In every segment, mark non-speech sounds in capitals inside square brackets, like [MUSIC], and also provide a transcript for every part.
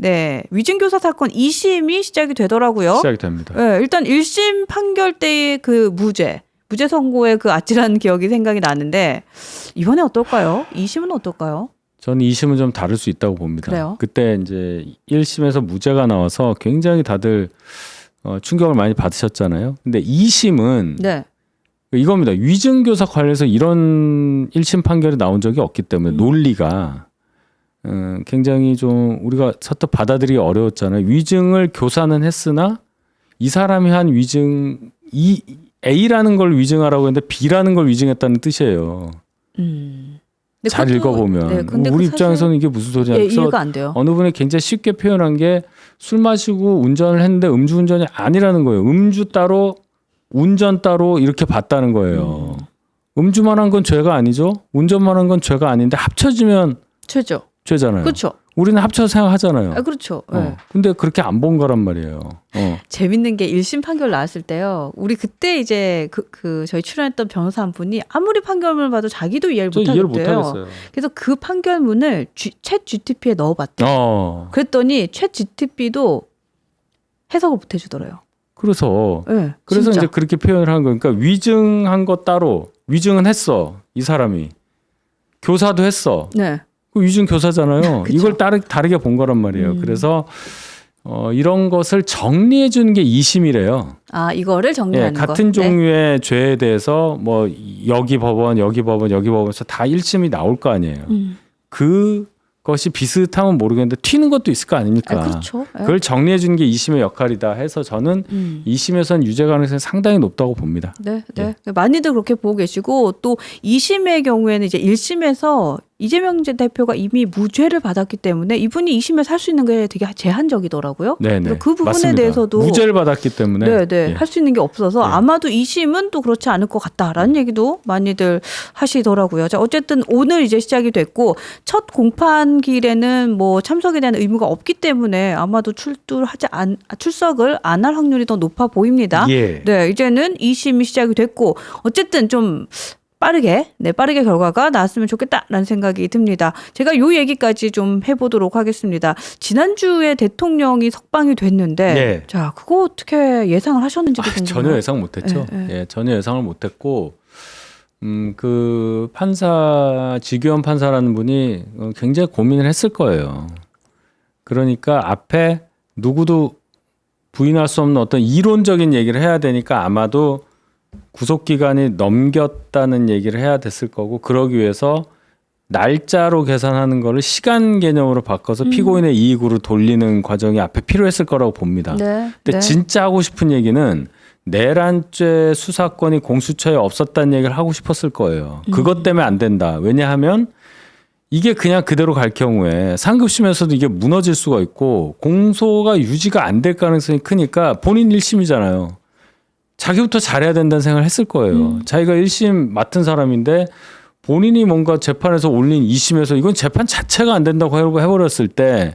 네, 위증교사 사건 2심이 시작이 되더라고요. 시작이 됩니다. 네, 일단 1심 판결 때의 그 무죄, 무죄 선고의 그 아찔한 기억이 생각이 나는데 이번에 어떨까요? 2심은 어떨까요? 저는 2심은 좀 다를 수 있다고 봅니다. 그래요? 그때 이제 1심에서 무죄가 나와서 굉장히 다들 어, 충격을 많이 받으셨잖아요. 근데 2심은 네. 이겁니다. 위증교사 관련해서 이런 1심 판결이 나온 적이 없기 때문에 음. 논리가 음, 굉장히 좀 우리가 서뜻 받아들이기 어려웠잖아요. 위증을 교사는 했으나 이 사람이 한 위증 이 A라는 걸 위증하라고 했는데 B라는 걸 위증했다는 뜻이에요. 음. 잘 그것도- 읽어보면 네, 우리 그 입장에서는 이게 무슨 소리냐. 예, 이해가 안 돼요. 어느 분이 굉장히 쉽게 표현한 게 술 마시고 운전을 했는데 음주운전이 아니라는 거예요. 음주 따로 운전 따로 이렇게 봤다는 거예요. 음. 주만 한 건 죄가 아니죠. 운전만 한 건 죄가 아닌데 합쳐지면 최죠. 죄잖아요. 그렇죠. 우리는 합쳐서 생각하잖아요. 아, 그렇죠. 네. 어. 근데 그렇게 안 본 거란 말이에요. 어. 재밌는 게 1심 판결 나왔을 때요. 우리 그때 이제 그, 그 저희 출연했던 변호사 한 분이 아무리 판결문을 봐도 자기도 이해를 저못 이해를 못 하겠대요. 그래서 그 판결문을 G, 챗 GTP에 넣어 봤대요. 어. 그랬더니 챗 GTP도 해석을 못 해주더래요. 그래서 네, 그래서 진짜. 이제 그렇게 표현을 한 거니까 위증한 거 따로 위증은 했어 이 사람이 교사도 했어 네. 그 위증 교사잖아요. [LAUGHS] 그쵸. 이걸 다르, 다르게 본 거란 말이에요. 음. 그래서 어, 이런 것을 정리해 주는 게 2심이래요. 아 이거를 예, 정리하는 거. 같은 네. 종류의 죄에 대해서 뭐 여기 법원, 여기 법원, 여기 법원에서 다 1심이 나올 거 아니에요. 음. 그것이 비슷하면 모르겠는데 튀는 것도 있을 거 아닙니까? 아, 그렇죠. 네. 그걸 정리해 주는 게 2심의 역할이다 해서 저는 음. 2심에서는 유죄 가능성이 상당히 높다고 봅니다. 네, 네. 많이들 그렇게 보고 계시고 또 2심의 경우에는 이제 1심에서 이재명 대표가 이미 무죄를 받았기 때문에 이분이 2심에서 할수 있는 게 되게 제한적이더라고요. 네네. 그래서 그 부분에 맞습니다. 대해서도 무죄를 받았기 때문에 네, 네. 예. 할수 있는 게 없어서 예. 아마도 2심은 또 그렇지 않을 것 같다라는 얘기도 많이들 하시더라고요. 자, 어쨌든 오늘 이제 시작이 됐고 첫 공판길에는 뭐 참석에 대한 의무가 없기 때문에 아마도 출두하지 않 아, 출석을 안 할 확률이 더 높아 보입니다. 예. 네, 이제는 2심이 시작이 됐고 어쨌든 좀 빠르게 네 빠르게 결과가 나왔으면 좋겠다라는 생각이 듭니다. 제가 요 얘기까지 좀 해보도록 하겠습니다. 지난주에 대통령이 석방이 됐는데 네. 자 그거 어떻게 예상을 하셨는지도 아. 전혀 예상 못했죠. 예, 예. 예, 전혀 예상을 못했고, 음, 그 판사 지규현 판사라는 분이 어, 굉장히 고민을 했을 거예요. 그러니까 앞에 누구도 부인할 수 없는 어떤 이론적인 얘기를 해야 되니까 아마도 구속 기간이 넘겼다는 얘기를 해야 됐을 거고, 그러기 위해서 날짜로 계산하는 거를 시간 개념으로 바꿔서 음. 피고인의 이익으로 돌리는 과정이 앞에 필요했을 거라고 봅니다. 네, 근데 네. 진짜 하고 싶은 얘기는 내란죄 수사권이 공수처에 없었다는 얘기를 하고 싶었을 거예요. 음. 그것 때문에 안 된다. 왜냐하면 이게 그냥 그대로 갈 경우에 상급심에서도 이게 무너질 수가 있고 공소가 유지가 안 될 가능성이 크니까 본인 1심이잖아요. 자기부터 잘해야 된다는 생각을 했을 거예요. 음. 자기가 1심 맡은 사람인데 본인이 뭔가 재판에서 올린 2심에서 이건 재판 자체가 안 된다고 해- 해버렸을 때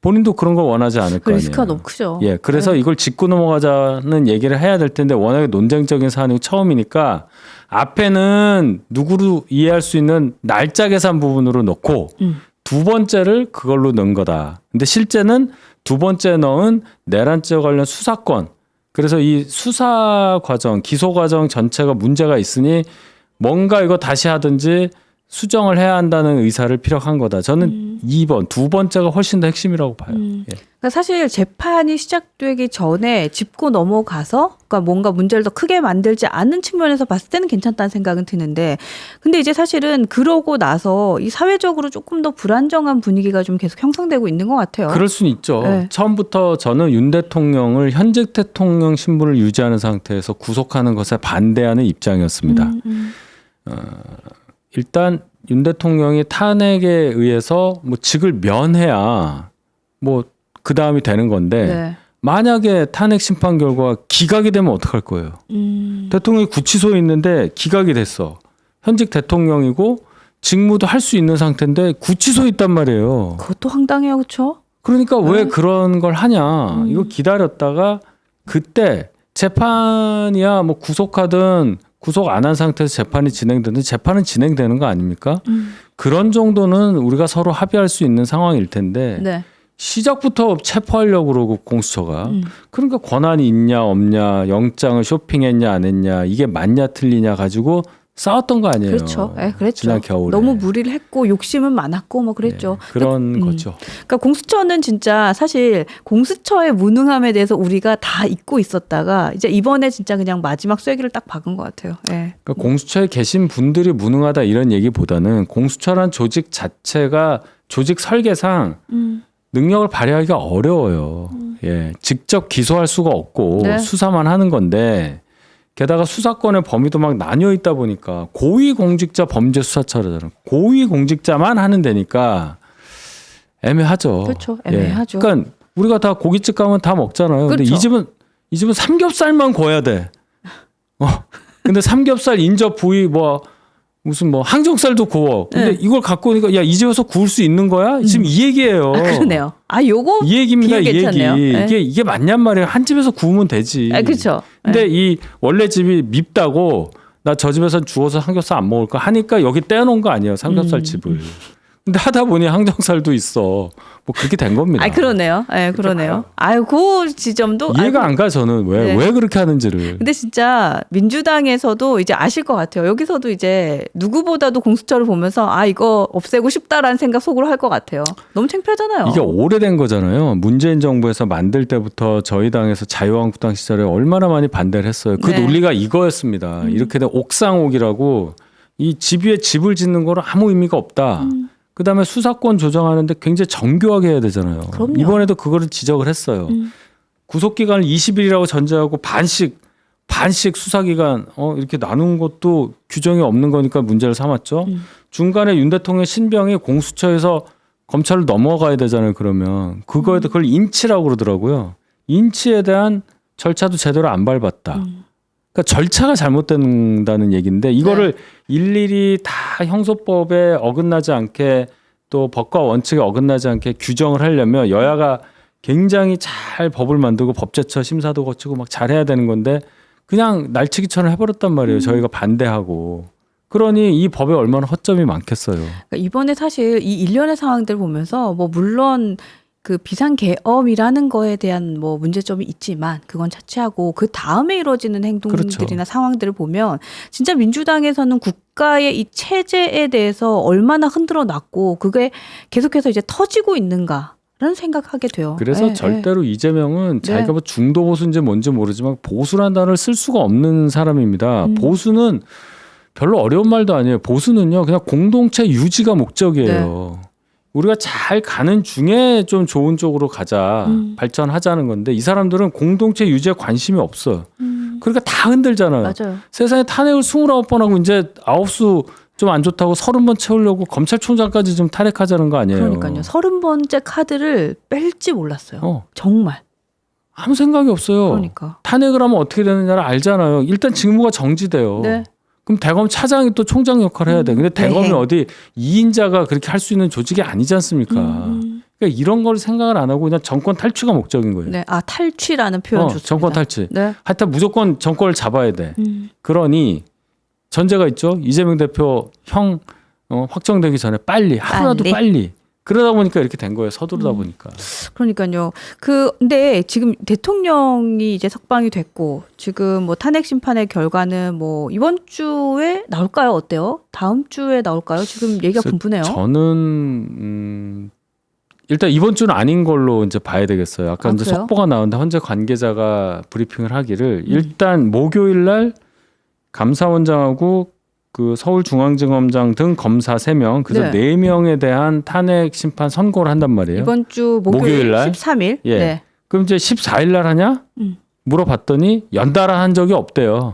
본인도 그런 걸 원하지 않을 그거 아니에요. 리스크가 너무 크죠. 예, 그래서 네. 이걸 짚고 넘어가자는 얘기를 해야 될 텐데 워낙에 논쟁적인 사안이 처음이니까 앞에는 누구로 이해할 수 있는 날짜 계산 부분으로 넣고 음. 두 번째를 그걸로 넣은 거다. 근데 실제는 두 번째 넣은 내란죄 관련 수사권. 그래서 이 수사 과정, 기소 과정 전체가 문제가 있으니 뭔가 이거 다시 하든지 수정을 해야 한다는 의사를 피력한 거다. 저는 음. 2번, 두 번째가 훨씬 더 핵심이라고 봐요. 음. 예. 그러니까 사실 재판이 시작되기 전에 짚고 넘어가서 그러니까 뭔가 문제를 더 크게 만들지 않는 측면에서 봤을 때는 괜찮다는 생각은 드는데 근데 이제 사실은 그러고 나서 이 사회적으로 조금 더 불안정한 분위기가 좀 계속 형성되고 있는 것 같아요. 그럴 수는 있죠. 네. 처음부터 저는 윤 대통령을 현직 대통령 신분을 유지하는 상태에서 구속하는 것에 반대하는 입장이었습니다. 음, 음. 일단 윤 대통령이 탄핵에 의해서 뭐 직을 면해야 뭐 그 다음이 되는 건데 네. 만약에 탄핵 심판 결과 기각이 되면 어떡할 거예요? 음. 대통령이 구치소에 있는데 기각이 됐어. 현직 대통령이고 직무도 할 수 있는 상태인데 구치소에 있단 말이에요. 그것도 황당해요, 그렇죠? 그러니까 왜 네. 그런 걸 하냐? 음. 이거 기다렸다가 그때 재판이야 뭐 구속하든 구속 안 한 상태에서 재판이 진행되든 재판은 진행되는 거 아닙니까? 음. 그런 정도는 우리가 서로 합의할 수 있는 상황일 텐데 네. 시작부터 체포하려고 그러고 공수처가 음. 그러니까 권한이 있냐 없냐 영장을 쇼핑했냐 안 했냐 이게 맞냐 틀리냐 가지고 싸웠던 거 아니에요. 그렇죠. 예, 그랬죠. 지난 겨울에 너무 무리를 했고 욕심은 많았고 뭐 그랬죠. 네, 그런 음. 거죠. 그러니까 공수처는 진짜 사실 공수처의 무능함에 대해서 우리가 다 잊고 있었다가 이제 이번에 진짜 그냥 마지막 쐐기를 딱 박은 것 같아요. 예. 그러니까 공수처에 계신 분들이 무능하다 이런 얘기보다는 공수처란 조직 자체가 조직 설계상 음. 능력을 발휘하기가 어려워요. 예, 직접 기소할 수가 없고 네. 수사만 하는 건데 게다가 수사권의 범위도 막 나뉘어 있다 보니까 고위 공직자 범죄 수사처라잖아요. 고위 공직자만 하는 데니까 애매하죠. 그렇죠. 애매하죠. 예. 그러니까 우리가 다 고깃집 가면 다 먹잖아요. 근데 그렇죠. 이 집은 이 집은 삼겹살만 구워야 돼. 어. 근데 삼겹살 인접 부위 뭐 무슨 뭐 항정살도 구워. 근데 네. 이걸 갖고 오니까 야 이 집에서 구울 수 있는 거야? 지금 이 얘기예요. 아, 그러네요. 아, 요거 이 얘기입니다. 이 얘기. 네. 이게 이게 맞냔 말이에요. 한 집에서 구우면 되지. 아, 그렇죠. 근데 이 원래 집이 밉다고 나 저 집에서 주워서 삼겹살 안 먹을 거 하니까 여기 떼놓은 거 아니에요. 삼겹살 음. 집을. 근데 하다 보니 항정살도 있어. 뭐 그렇게 된 겁니다. 아, 그러네요. 예, 그러네요. 아유, 그 지점도 이해가 아이고, 안 가 저는 왜왜 네. 그렇게 하는지를. 근데 진짜 민주당에서도 이제 아실 것 같아요. 여기서도 이제 누구보다도 공수처를 보면서 아 이거 없애고 싶다라는 생각 속으로 할 것 같아요. 너무 창피하잖아요. 이게 오래된 거잖아요. 문재인 정부에서 만들 때부터 저희 당에서 자유한국당 시절에 얼마나 많이 반대를 했어요. 그 네. 음. 논리가 이거였습니다. 이렇게 된 옥상옥이라고 이 집 위에 집을 짓는 거는 아무 의미가 없다. 음. 그다음에 수사권 조정하는데 굉장히 정교하게 해야 되잖아요. 그럼요. 이번에도 그거를 지적을 했어요. 음. 구속 기간을 20일이라고 전제하고 반씩 반씩 수사 기간 어 이렇게 나눈 것도 규정이 없는 거니까 문제를 삼았죠. 음. 중간에 윤 대통령 신병이 공수처에서 검찰을 넘어가야 되잖아요. 그러면 그거에도 그걸 인치라고 그러더라고요. 인치에 대한 절차도 제대로 안 밟았다. 음. 그러니까 절차가 잘못된다는 얘기인데 이거를 일일이 다 형소법에 어긋나지 않게 또 법과 원칙에 어긋나지 않게 규정을 하려면 여야가 굉장히 잘 법을 만들고 법제처 심사도 거치고 막 잘해야 되는 건데 그냥 날치기처럼 해버렸단 말이에요. 저희가 반대하고 그러니 이 법에 얼마나 허점이 많겠어요. 그러니까 이번에 사실 이 일련의 상황들 보면서 뭐 물론 그 비상계엄이라는 거에 대한 뭐 문제점이 있지만 그건 차치하고 그 다음에 이루어지는 행동들이나 그렇죠. 상황들을 보면 진짜 민주당에서는 국가의 이 체제에 대해서 얼마나 흔들어 놨고 그게 계속해서 이제 터지고 있는가. 라는 생각하게 돼요. 그래서 예, 예. 절대로 이재명은 네. 자기가 뭐 중도 보수인지 뭔지 모르지만 보수라는 단어를 쓸 수가 없는 사람입니다. 음. 보수는 별로 어려운 말도 아니에요. 보수는요 그냥 공동체 유지가 목적이에요. 네. 우리가 잘 가는 중에 좀 좋은 쪽으로 가자 음. 발전하자는 건데 이 사람들은 공동체 유지에 관심이 없어요. 음, 그러니까 다 흔들잖아요. 맞아요. 세상에 탄핵을 29번 하고 이제 아홉 수 좀 안 좋다고 30번 채우려고 검찰총장까지 좀 탈핵하자는 거 아니에요. 그러니까요. 서른 번째 카드를 뺄지 몰랐어요. 어, 정말. 아무 생각이 없어요. 그러니까. 탄핵을 하면 어떻게 되느냐를 알잖아요. 일단 직무가 정지돼요. 네. 그럼 대검 차장이 또 총장 역할을 해야 돼. 근데 대검이 네. 어디 2인자가 그렇게 할 수 있는 조직이 아니지 않습니까? 음, 그러니까 이런 걸 생각을 안 하고 그냥 정권 탈취가 목적인 거예요. 네. 아, 탈취라는 표현 어, 좋습니다. 정권 탈취. 네. 하여튼 무조건 정권을 잡아야 돼. 음. 그러니 전제가 있죠. 이재명 대표 형 어, 확정되기 전에 빨리 하루라도 빨리. 빨리. 그러다 보니까 이렇게 된 거예요. 서두르다 음. 보니까. 그러니까요. 그 근데 지금 대통령이 이제 석방이 됐고 지금 뭐 탄핵 심판의 결과는 뭐 이번 주에 나올까요? 어때요? 다음 주에 나올까요? 지금 얘기가 분분해요. 저는 음, 일단 이번 주는 아닌 걸로 이제 봐야 되겠어요. 아까 아, 이제 그래요? 속보가 나오는데 현재 관계자가 브리핑을 하기를 음. 일단 목요일 날 감사원장하고 그 서울중앙지검장 등 검사 3명 그래서 네. 4명에 대한 탄핵 심판 선고를 한단 말이에요. 이번 주 목요일, 목요일 날? 13일. 예. 네. 그럼 이제 14일 날 하냐? 음. 물어봤더니 연달아 한 적이 없대요.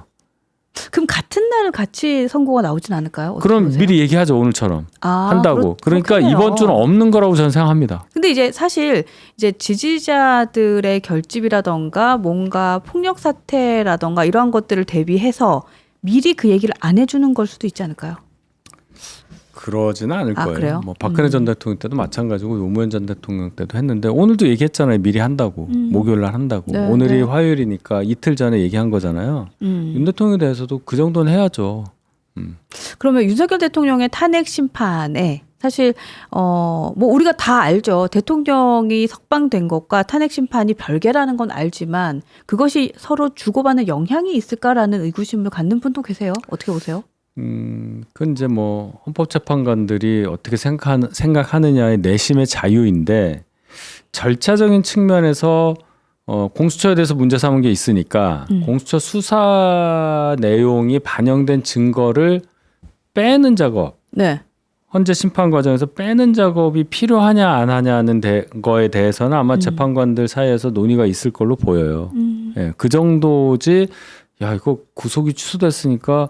그럼 같은 날 같이 선고가 나오진 않을까요? 그럼 보세요? 미리 얘기하죠 오늘처럼 아, 한다고. 그렇- 그러니까 그렇겠네요. 이번 주는 없는 거라고 저는 생각합니다. 근데 이제 사실 이제 지지자들의 결집이라던가 뭔가 폭력 사태라던가 이러한 것들을 대비해서 미리 그 얘기를 안 해주는 걸 수도 있지 않을까요? 그러지는 않을 아, 거예요. 그래요? 뭐 박근혜 음. 전 대통령 때도 마찬가지고 노무현 전 대통령 때도 했는데 오늘도 얘기했잖아요. 미리 한다고 음. 목요일 날 한다고 네, 오늘이 네. 화요일이니까 이틀 전에 얘기한 거잖아요. 음. 윤 대통령에 대해서도 그 정도는 해야죠. 그러면 윤석열 대통령의 탄핵 심판에 사실 어 뭐 우리가 다 알죠. 대통령이 석방된 것과 탄핵 심판이 별개라는 건 알지만 그것이 서로 주고받는 영향이 있을까라는 의구심을 갖는 분도 계세요. 어떻게 보세요? 음, 그건 이제 뭐 헌법재판관들이 어떻게 생각하는, 생각하느냐의 내심의 자유인데 절차적인 측면에서 어, 공수처에 대해서 문제 삼은 게 있으니까 음. 공수처 수사 내용이 반영된 증거를 빼는 작업, 네. 헌재 심판 과정에서 빼는 작업이 필요하냐 안 하냐는 대, 거에 대해서는 아마 음. 재판관들 사이에서 논의가 있을 걸로 보여요. 음. 예, 그 정도지. 야 이거 구속이 취소됐으니까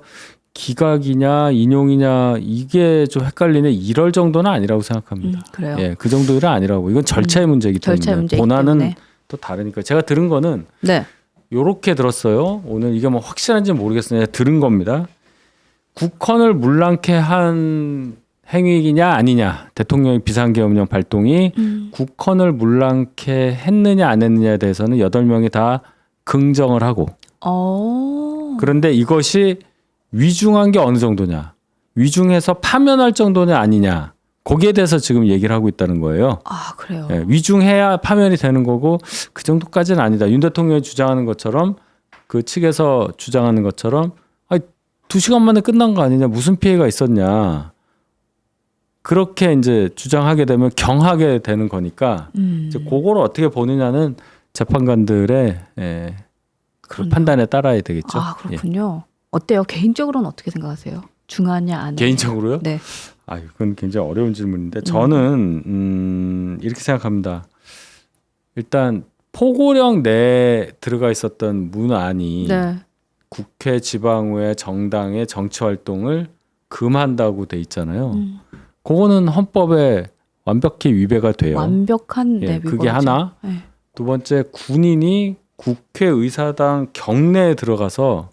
기각이냐 인용이냐 이게 좀 헷갈리네. 이럴 정도는 아니라고 생각합니다. 음, 그래요. 예, 그 정도 일은 아니라고. 이건 절차의 문제이기 때문에 절차의 문제이기 본안은 때문에. 또 다르니까. 제가 들은 거는 네. 요렇게 들었어요. 오늘 이게 뭐 확실한지 는 모르겠어요. 들은 겁니다. 국헌을 물랑케 한 행위이냐 아니냐. 대통령의 비상계엄령 발동이 음. 국헌을 물랑케 했느냐 안 했느냐에 대해서는 여덟 명이 다 긍정을 하고 어. 그런데 이것이 위중한 게 어느 정도냐 위중해서 파면할 정도냐 아니냐 거기에 대해서 지금 얘기를 하고 있다는 거예요. 아, 그래요. 예, 위중해야 파면이 되는 거고 그 정도까지는 아니다. 윤 대통령이 주장하는 것처럼 그 측에서 주장하는 것처럼 아니, 두 시간 만에 끝난 거 아니냐 무슨 피해가 있었냐 그렇게 이제 주장하게 되면 경하게 되는 거니까 음. 이제 그거를 어떻게 보느냐는 재판관들의 예, 그. 판단에 따라야 되겠죠. 아, 예. 그렇군요. 어때요? 개인적으로는 어떻게 생각하세요? 중하냐, 안 개인적으로요? 네. 아, 이건 굉장히 어려운 질문인데 저는 음, 이렇게 생각합니다. 일단 포고령 내에 들어가 있었던 문안이 네. 국회 지방의회 정당의 정치 활동을 금한다고 돼 있잖아요. 음. 그거는 헌법에 완벽히 위배가 돼요. 완벽한 예, 네, 그게. 하나. 네. 두 번째 군인이 국회의사당 경내에 들어가서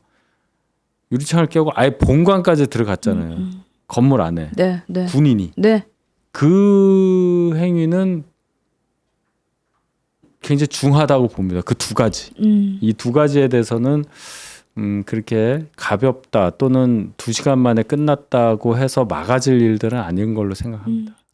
유리창을 깨고 아예 본관까지 들어갔잖아요. 음, 건물 안에 네, 네. 군인이 네. 그 행위는 굉장히 중하다고 봅니다. 그 두 가지. 음. 이두 가지에 대해서는 음 그렇게 가볍다 또는 두 시간 만에 끝났다고 해서 막아질 일들은 아닌 걸로 생각합니다. 음.